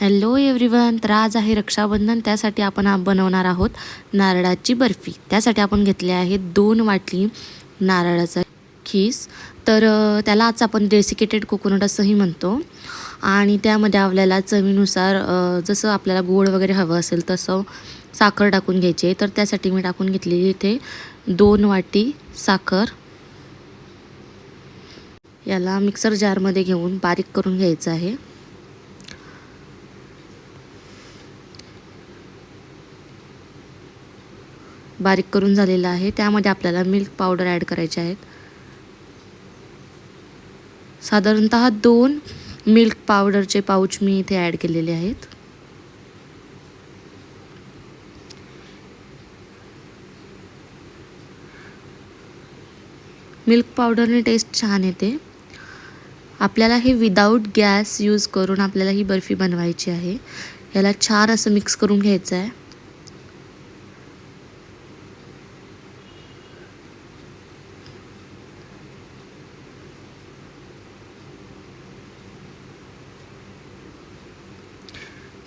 Hello everyone तर आज आहे रक्षाबंधन. त्यासाठी आपण बनवणार आहोत नारळाची बर्फी. त्यासाठी आपण घेतले आहे दोन वाटी नारळाचा खीस. तर त्याला आज आपण डेसिकेटेड कोकोनट असंही म्हणतो. आणि त्यामध्ये आपल्याला चवीनुसार जसं आपल्याला गोड वगैरे हवं असेल तसं साखर टाकून घ्यायची आहे. तर त्यासाठी मी टाकून घेतलेली इथे दोन वाटी साखर. याला मिक्सर जारमध्ये घेऊन बारीक करून घ्यायचं आहे. बारीक करून झालेलं आहे. त्यामध्ये आपल्याला मिल्क पावडर ॲड करायचे आहेत. साधारणत दोन मिल्क पावडरचे पाऊच मी इथे ॲड केलेले आहेत. मिल्क पावडरने टेस्ट छान येते. आपल्याला हे विदाऊट गॅस यूज करून आपल्याला ही बर्फी बनवायची आहे. याला छान असं मिक्स करून घ्यायचं आहे.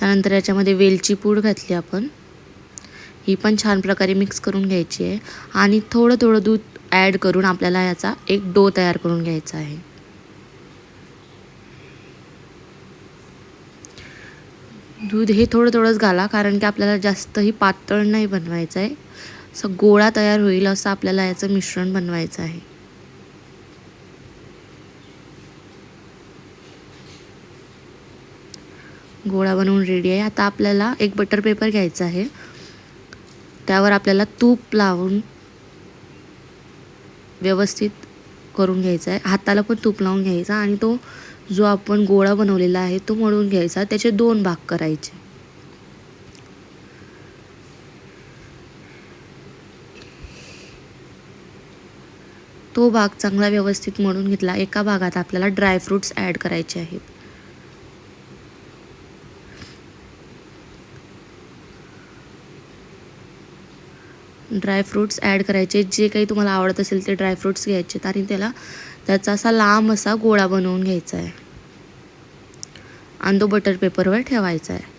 त्यानंतर याच्यामध्ये वेलची पूड घातली आपण. ही पण छान प्रकारे मिक्स करून घ्यायची आहे. आणि थोडं थोडं दूध ॲड करून आपल्याला याचा एक डो तयार करून घ्यायचा आहे. दूध हे थोडं थोडंच घाला कारण की आपल्याला जास्तही पातळ नाही बनवायचं आहे असं गोळा तयार होईल असं आपल्याला याचं मिश्रण बनवायचं आहे. गोळा बनवून रेडी आहे. आता आपल्याला एक बटर पेपर घ्यायचा आहे. त्यावर आपल्याला तूप लावून व्यवस्थित करून घ्यायचा आहे. हाताला पण तूप लावून घ्यायचा आणि तो जो आपण गोळा बनवलेला आहे तो मळून घ्यायचा. त्याचे दोन भाग करायचे. तो भाग चांगला व्यवस्थित मळून घेतला. एका भागात आपल्याला ड्रायफ्रूट्स ॲड करायचे आहेत. ड्रायफ्रूट्स ॲड करायचे. जे काही तुम्हाला आवडत असेल ते ड्रायफ्रूट्स घ्यायचे. आणि त्याला त्याचा असा लांब असा गोळा बनवून घ्यायचा आहे. आणि तो बटर पेपरवर ठेवायचा आहे.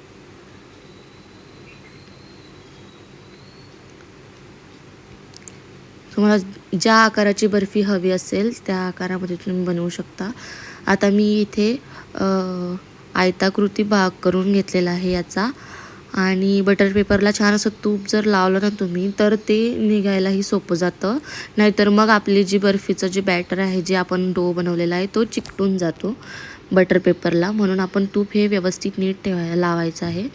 तुम्हाला ज्या आकाराची बर्फी हवी असेल त्या आकारामध्ये तुम्ही बनवू शकता. आता मी इथे आयताकृती भाग करून घेतलेला आहे याचा. आणि बटर पेपरला छान असं तूप जर लावलं ना तुम्ही तर ते निघायलाही सोपं जातं. नाहीतर मग आपली जी बर्फीचं जे बॅटर आहे जे आपण डो बनवलेला आहे तो चिकटून जातो बटर पेपरला म्हणून आपण तूप हे व्यवस्थित नीट ठेवायला लावायचं आहे.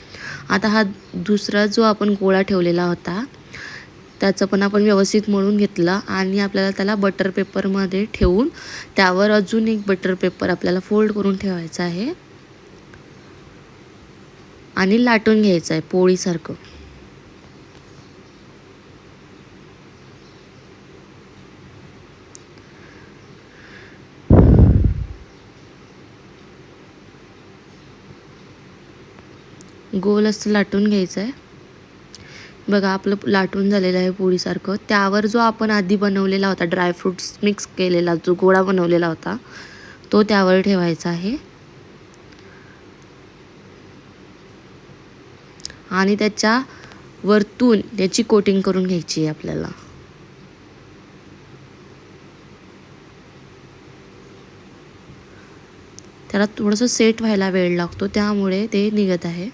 आता हा दुसरा जो आपण गोळा ठेवलेला होता त्याचं पण आपण व्यवस्थित मळून घेतलं आणि आपल्याला त्याला बटर पेपरमध्ये ठेवून त्यावर अजून एक बटर पेपर आपल्याला फोल्ड करून ठेवायचा आहे. आणि लाटून घ्यायचं आहे पोळीसारखं. गोल असं लाटून घ्यायचं आहे बघा आपलं लाटून झालेलं आहे पोळीसारखं. त्यावर जो आपण आधी बनवलेला होता ड्रायफ्रूट्स मिक्स केलेला जो गोळा बनवलेला होता तो त्यावर ठेवायचा आहे. आणि त्याच्या वरतून त्याची कोटिंग करून घ्यायची आहे आपल्याला. त्याला थोडंसं सेट व्हायला वेळ लागतो त्यामुळे ते निघत आहे.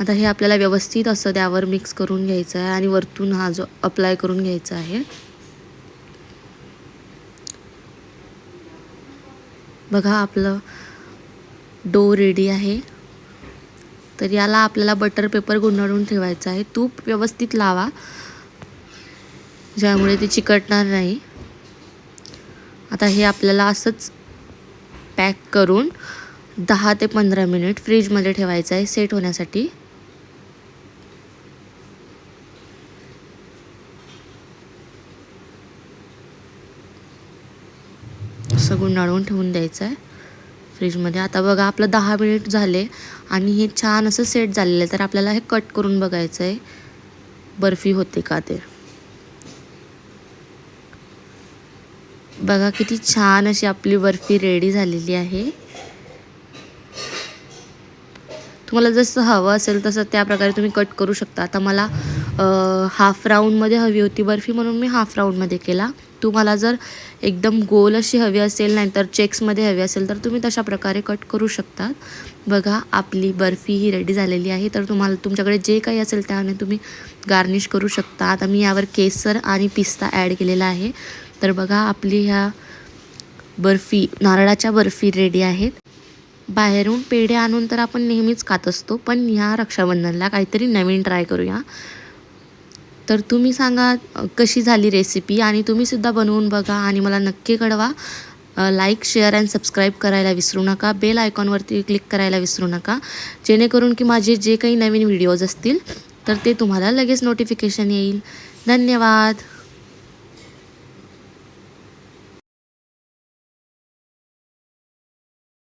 आता हे आपल्याला व्यवस्थित असं त्यावर मिक्स करून घ्यायचं आहे आणि वरतून हा जो अप्लाय करून घ्यायचा आहे. बघा आपलं डो रेडी आहे. तर याला आपल्याला बटर पेपर गुंडाळून ठेवायचा आहे. तूप व्यवस्थित लावा. ज्यामुळे ते चिकटणार नाही. आता हे आपल्याला असंच पॅक करून दहा ते पंधरा मिनिट फ्रीजमध्ये ठेवायचं आहे सेट होण्यासाठी. असं गुंडाळून ठेवून द्यायचं आहे. फ्रीजमध्ये आता बघा आपलं दहा मिनिट झाले आणि हे छान असं सेट झालेलं आहे. तर आपल्याला हे कट करून बघायचं आहे बर्फी होते का ते? बघा किती छान अशी आपली बर्फी रेडी झालेली आहे. तुम्हाला जसं हवं असेल तसं त्या प्रकारे तुम्ही कट करू शकता. आता मला हाफ राऊंडमध्ये हवी होती बर्फी म्हणून मी हाफ राऊंडमध्ये केला. तुम्हाला जर एकदम गोल अशी हवी असेल नाहीतर चेक्समध्ये हवी असेल तर तुम्ही तशा प्रकारे कट करू शकता. बघा आपली बर्फी ही रेडी झालेली आहे. तर तुम्हाला तुमच्याकडे जे काही असेल त्याने तुम्ही गार्निश करू शकता. आता मी यावर केसर आणि पिस्ता ॲड केलेला आहे. तर बघा आपली ह्या बर्फी नारळाच्या बर्फी रेडी आहेत. बाहेरून पेढे आणून तर आपण नेहमीच खात असतो पण ह्या रक्षाबंधनला काहीतरी नवीन ट्राय करूया. तर तुम्ही सांगा कशी झाली रेसिपी आणि तुम्हीसुद्धा बनवून बघा आणि मला नक्की कळवा. लाईक शेअर अँड सबस्क्राईब करायला विसरू नका. बेल आयकॉनवरती क्लिक करायला विसरू नका. जेणेकरून की माझे जे काही नवीन व्हिडिओज असतील तर ते तुम्हाला लगेच नोटिफिकेशन येईल. धन्यवाद.